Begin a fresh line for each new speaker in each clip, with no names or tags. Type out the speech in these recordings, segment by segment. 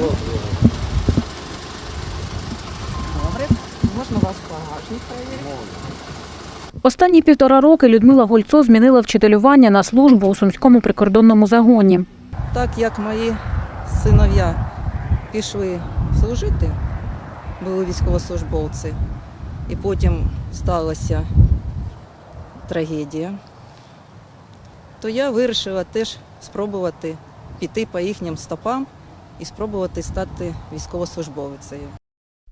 Добре. Можна вас багажник перевірити?
Останні півтора роки Людмила Гольцо змінила вчителювання на службу у сумському прикордонному загоні.
Так як мої синов'я пішли служити, були військовослужбовці, і потім сталася трагедія, то я вирішила теж спробувати піти по їхнім стопам і спробувати стати військовослужбовицею.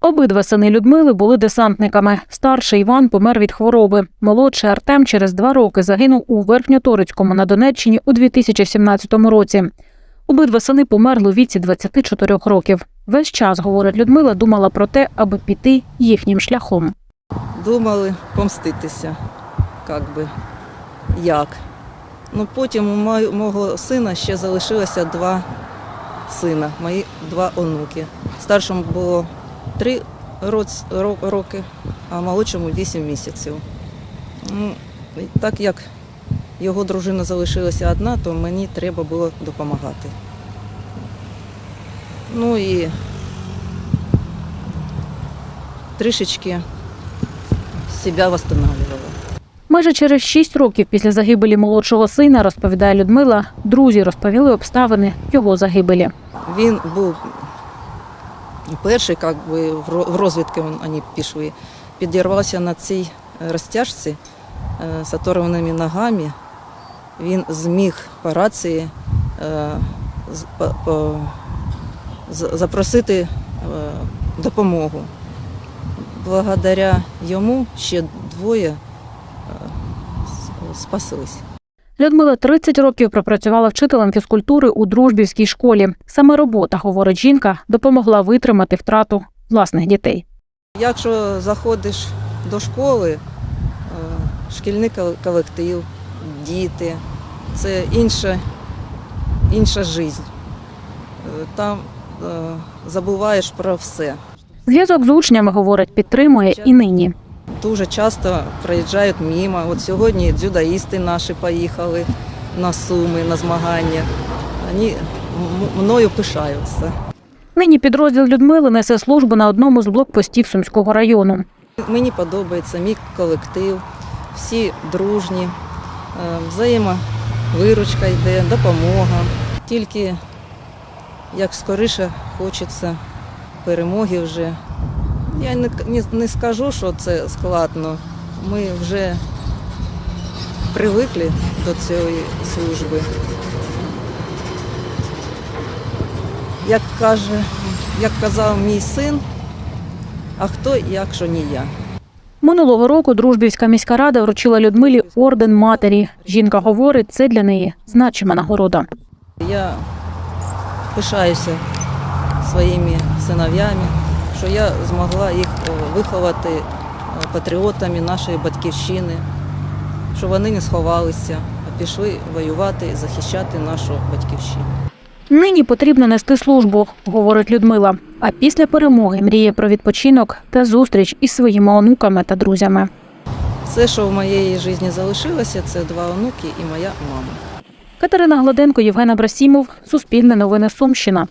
Обидва сини Людмили були десантниками. Старший Іван помер від хвороби. Молодший Артем через два роки загинув у Верхньоторицькому на Донеччині у 2017 році. Обидва сини померли у віці 24 років. Весь час, говорить Людмила, думала про те, аби піти їхнім шляхом.
Думали помститися, як би, як. Ну, потім у мого сина ще залишилося два сина, мої два онуки. Старшому було три роки, а молодшому вісім місяців. Ну, так як його дружина залишилася одна, то мені треба було допомагати. Ну і трішечки себя восстанавливала.
Майже через шість років після загибелі молодшого сина, розповідає Людмила, друзі розповіли обставини його загибелі.
Він був перший, як би, в розвідки вони пішли. Підірвався на цій розтяжці е, з оторваними ногами. Він зміг по рації е, запросити е, допомогу. Благодаря йому ще двоє е, спаслись.
Людмила 30 років пропрацювала вчителем фізкультури у дружбівській школі. Саме робота, говорить жінка, допомогла витримати втрату власних дітей.
Якщо заходиш до школи, е, шкільний колектив, діти, це інша, інша життя. Е, Там е, забуваєш про все.
Зв'язок з учнями, говорить, підтримує і нині.
Дуже часто проїжджають мимо. От сьогодні дзюдоїсти наші поїхали на суми, на змагання. Вони мною пишаються.
Нині підрозділ Людмили несе службу на одному з блокпостів Сумського району.
Мені подобається мій колектив, всі дружні, е, взаємовиручка йде, допомога. Тільки як скоріше хочеться перемоги вже. Я не, не, не скажу, що це складно. Ми вже привикли до цієї служби. Як каже, як казав мій син, а хто, якщо не я?
Минулого року Дружбівська міська рада вручила Людмилі орден матері. Жінка говорить, це для неї значима нагорода.
Я пишаюся своїми синов'ями, що я змогла їх е, виховати е, патріотами нашої батьківщини, що вони не сховалися, а пішли воювати і захищати нашу батьківщину.
Нині потрібно нести службу, говорить Людмила. А після перемоги мріє про відпочинок та зустріч із своїми онуками та друзями.
Все, що в моєї житті залишилося, це два онуки і моя мама.
Катерина Гладенко, Євгена Брасімов, Суспільне новини Сумщина.